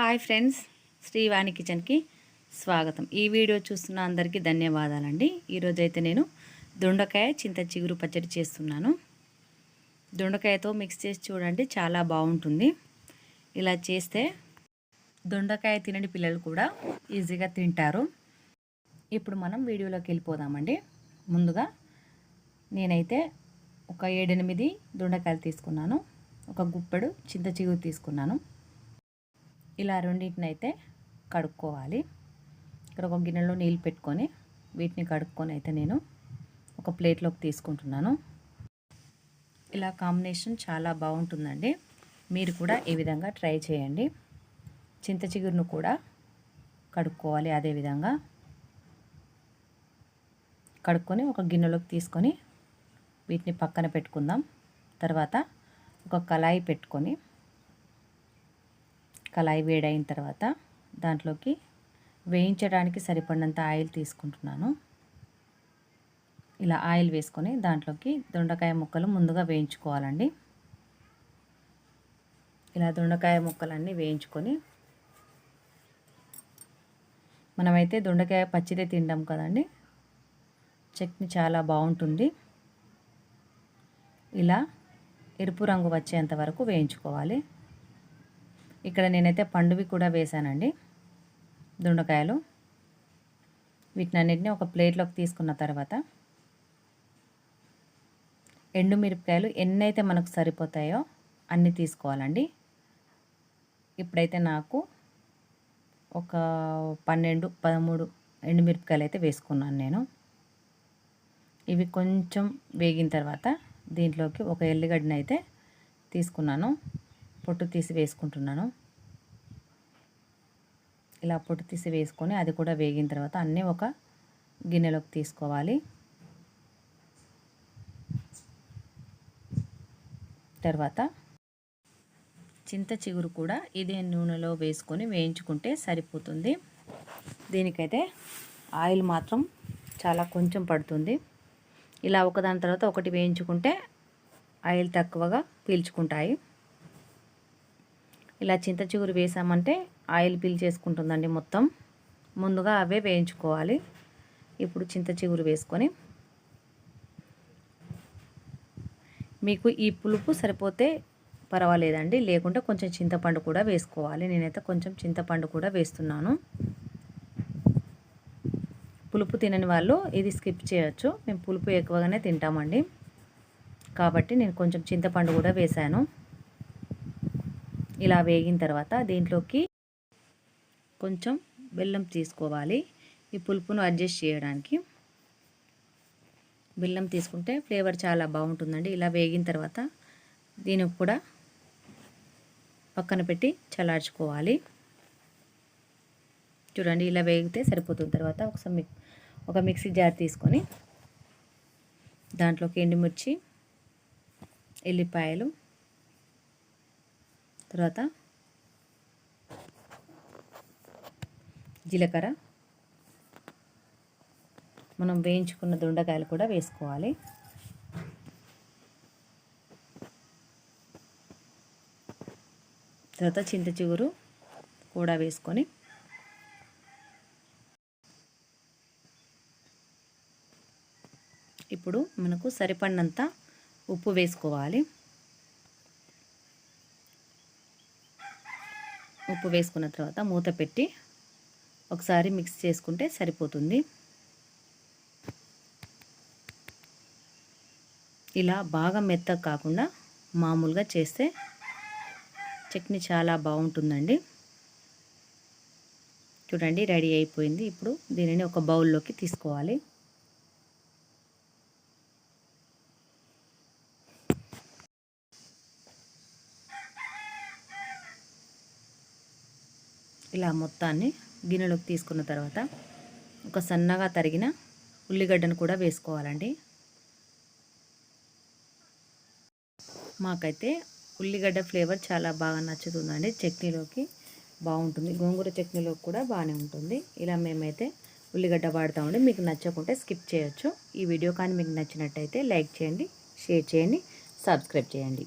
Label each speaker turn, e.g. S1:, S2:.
S1: Hi friends Srivani కిచెన్కి స్వాగతం. ఈ వీడియో చూస్తున్న అందరికీ ధన్యవాదాలండి. ఈరోజు అయితే నేను దొండకాయ చింత చిగురు పచ్చడి చేస్తున్నాను. దొండకాయతో మిక్స్ చేసి చూడండి చాలా బాగుంటుంది. ఇలా చేస్తే దొండకాయ తినని పిల్లలు కూడా ఈజీగా తింటారు. ఇప్పుడు మనం వీడియోలోకి వెళ్ళిపోదామండి. ముందుగా నేనైతే ఒక ఏడెనిమిది దొండకాయలు తీసుకున్నాను. ఒక గుప్పెడు చింత చిగురు తీసుకున్నాను. ఇలా రెండింటిని అయితే కడుక్కోవాలి. ఇక్కడ ఒక గిన్నెలో నీళ్ళు పెట్టుకొని వీటిని కడుక్కొని అయితే నేను ఒక ప్లేట్లోకి తీసుకుంటున్నాను. ఇలా కాంబినేషన్ చాలా బాగుంటుందండి. మీరు కూడా ఈ విధంగా ట్రై చేయండి. చింత చిగురును కూడా కడుక్కోవాలి అదేవిధంగా కడుక్కొని ఒక గిన్నెలోకి తీసుకొని వీటిని పక్కన పెట్టుకుందాం. తర్వాత ఒక కళాయి పెట్టుకొని కళాయి వేడైన తర్వాత దాంట్లోకి వేయించడానికి సరిపడినంత ఆయిల్ తీసుకుంటున్నాను. ఇలా ఆయిల్ వేసుకొని దాంట్లోకి దొండకాయ ముక్కలు ముందుగా వేయించుకోవాలండి. ఇలా దొండకాయ ముక్కలన్నీ వేయించుకొని మనమైతే దొండకాయ పచ్చిదే తింటాం కదండి. చట్నీ చాలా బాగుంటుంది. ఇలా ఎరుపు రంగు వచ్చేంత వరకు వేయించుకోవాలి. ఇక్కడ నేనైతే పండువి కూడా వేశానండి. దొండకాయలు. వీటినన్నింటినీ ఒక ప్లేట్లోకి తీసుకున్న తర్వాత ఎండుమిరపకాయలు ఎన్నైతే మనకు సరిపోతాయో అన్నీ తీసుకోవాలండి. ఇప్పుడైతే నాకు ఒక పన్నెండు పదమూడు ఎండుమిరపకాయలు అయితే వేసుకున్నాను నేను. ఇవి కొంచెం వేగిన తర్వాత దీంట్లోకి ఒక ఎల్లిగడ్డని అయితే తీసుకున్నాను. పొట్టు తీసి వేసుకుంటున్నాను. ఇలా పొట్టు తీసి వేసుకొని అది కూడా వేగిన తర్వాత అన్నీ ఒక గిన్నెలోకి తీసుకోవాలి. తర్వాత చింత చిగురు కూడా ఇదే నూనెలో వేసుకొని వేయించుకుంటే సరిపోతుంది. దీనికైతే ఆయిల్ మాత్రం చాలా కొంచెం పడుతుంది. ఇలా ఒకదాని తర్వాత ఒకటి వేయించుకుంటే ఆయిల్ తక్కువగా పీల్చుకుంటాయి. ఇలా చింత చిగురు వేసామంటే ఆయిల్ పీల్ చేసుకుంటుందండి మొత్తం. ముందుగా అవే వేయించుకోవాలి. ఇప్పుడు చింత చిగురు వేసుకొని మీకు ఈ పులుపు సరిపోతే పర్వాలేదండి. లేకుంటే కొంచెం చింతపండు కూడా వేసుకోవాలి. నేనైతే కొంచెం చింతపండు కూడా వేస్తున్నాను. పులుపు తినని వాళ్ళు ఇది స్కిప్ చేయొచ్చు. మేము పులుపు ఎక్కువగానే తింటామండి. కాబట్టి నేను కొంచెం చింతపండు కూడా వేశాను. ఇలా వేగిన తర్వాత దీంట్లోకి కొంచెం బెల్లం తీసుకోవాలి. ఈ పులుపును అడ్జస్ట్ చేయడానికి బెల్లం తీసుకుంటే ఫ్లేవర్ చాలా బాగుంటుందండి. ఇలా వేగిన తర్వాత దీనికి కూడా పక్కన పెట్టి చల్లార్చుకోవాలి. చూడండి ఇలా వేగితే సరిపోతుంది. తర్వాత ఒకసారి ఒక మిక్సీ జార్ తీసుకొని దాంట్లోకి ఎండుమిర్చి ఎల్లిపాయలు తర్వాత జీలకర్ర. మనం వేయించుకున్న దొండకాయలు కూడా వేసుకోవాలి. తర్వాత చింత చిగురు కూడా వేసుకొని ఇప్పుడు మనకు సరిపడినంత ఉప్పు వేసుకోవాలి. ఉప్పు వేసుకున్న తర్వాత మూత పెట్టి ఒకసారి మిక్స్ చేసుకుంటే సరిపోతుంది. ఇలా బాగా మెత్తగా కాకుండా మామూలుగా చేస్తే చట్నీ చాలా బాగుంటుందండి. చూడండి రెడీ అయిపోయింది. ఇప్పుడు దీనిని ఒక బౌల్లోకి తీసుకోవాలి. ఇలా మొత్తాన్ని గిన్నెలోకి తీసుకున్న తర్వాత ఒక సన్నగా తరిగిన ఉల్లిగడ్డను కూడా వేసుకోవాలండి. మాకైతే ఉల్లిగడ్డ ఫ్లేవర్ చాలా బాగా నచ్చుతుందండి. చట్నీలోకి బాగుంటుంది. గోంగూర చట్నీలోకి కూడా బాగానే ఉంటుంది. ఇలా మేమైతే ఉల్లిగడ్డ వాడతామండి. మీకు నచ్చకుంటే స్కిప్ చేయొచ్చు. ఈ వీడియో కానీ మీకు నచ్చినట్టయితే లైక్ చేయండి షేర్ చేయండి సబ్స్క్రైబ్ చేయండి.